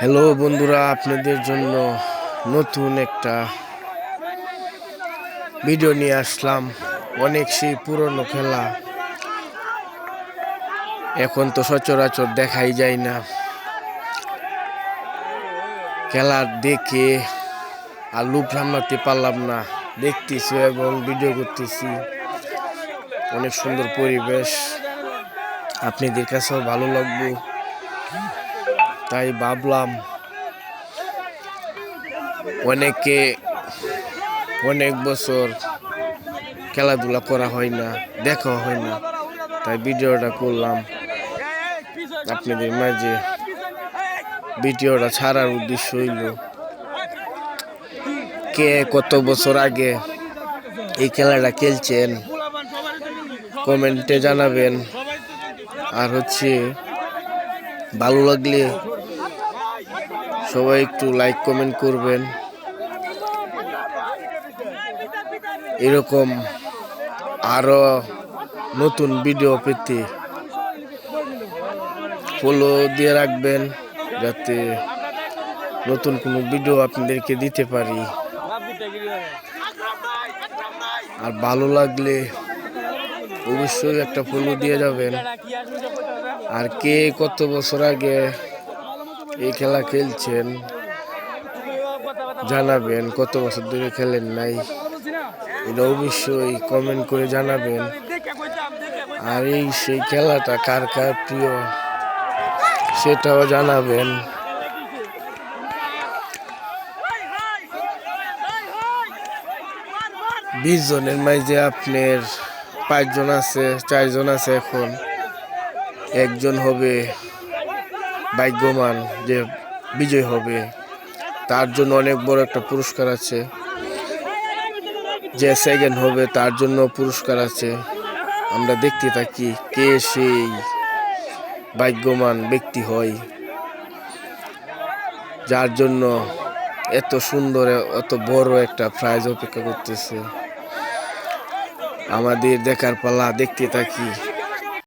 Hello বন্ধুরা, আপনাদের জন্য নতুন একটা ভিডিও নিয়ে আসলাম। অনেক সেই পুরনো খেলা। এখন তো সচরাচর দেখাই যায় না। খেলার দেখে আর লুপ সামলাতে পারলাম না। দেখতেছি এবং ভিডিও করতেছি। অনেক সুন্দর পরিবেশ। আপনাদের কাছেও ভালো লাগবে। তাই ভাবলাম অনেকে অনেক বছর খেলাধুলা করা হয় না দেখা হয় না। তাই ভিডিওটা করলাম। আপনাদের মাঝে ভিডিওটা ছাড়ার উদ্দেশ্য হইল, কে কত বছর আগে এই খেলাটা খেলছেন? কমেন্টে জানাবেন। আর হচ্ছে ভালো লাগলে সবাই একটু লাইক কমেন্ট করবেন। এরকম আরও নতুন ভিডিও পেতে ফলো দিয়ে রাখবেন, যাতে নতুন কোনো ভিডিও আপনাদেরকে দিতে পারি। আর ভালো লাগলে অবশ্যই একটা ফলো দিয়ে যাবেন। আর কে কত বছর আগে এই খেলা খেলছেন জানাবেন, কত বছর ধরে খেলেন নাই, এটা অবশ্যই কমেন্ট করে জানাবেন। আর এই সেই খেলাটা কার কার প্রিয় সেটাও জানাবেন। বিশ জনের মাঝে আপনার পাঁচজন আছে, চারজন আছে এখন। একজন হবে ভাগ্যমান যে বিজয় হবে। তার জন্য অনেক বড় একটা পুরস্কার আছে। যে সেকেন্ড হবে, তার জন্য পুরস্কার আছে। আমরা দেখতে থাকি কে সেই ভাগ্যমান ব্যক্তি হয়। যার জন্য এত সুন্দর, এত বড় একটা প্রাইজ অপেক্ষা করতেছে। আমাদের দেখার পালা দেখতে থাকি।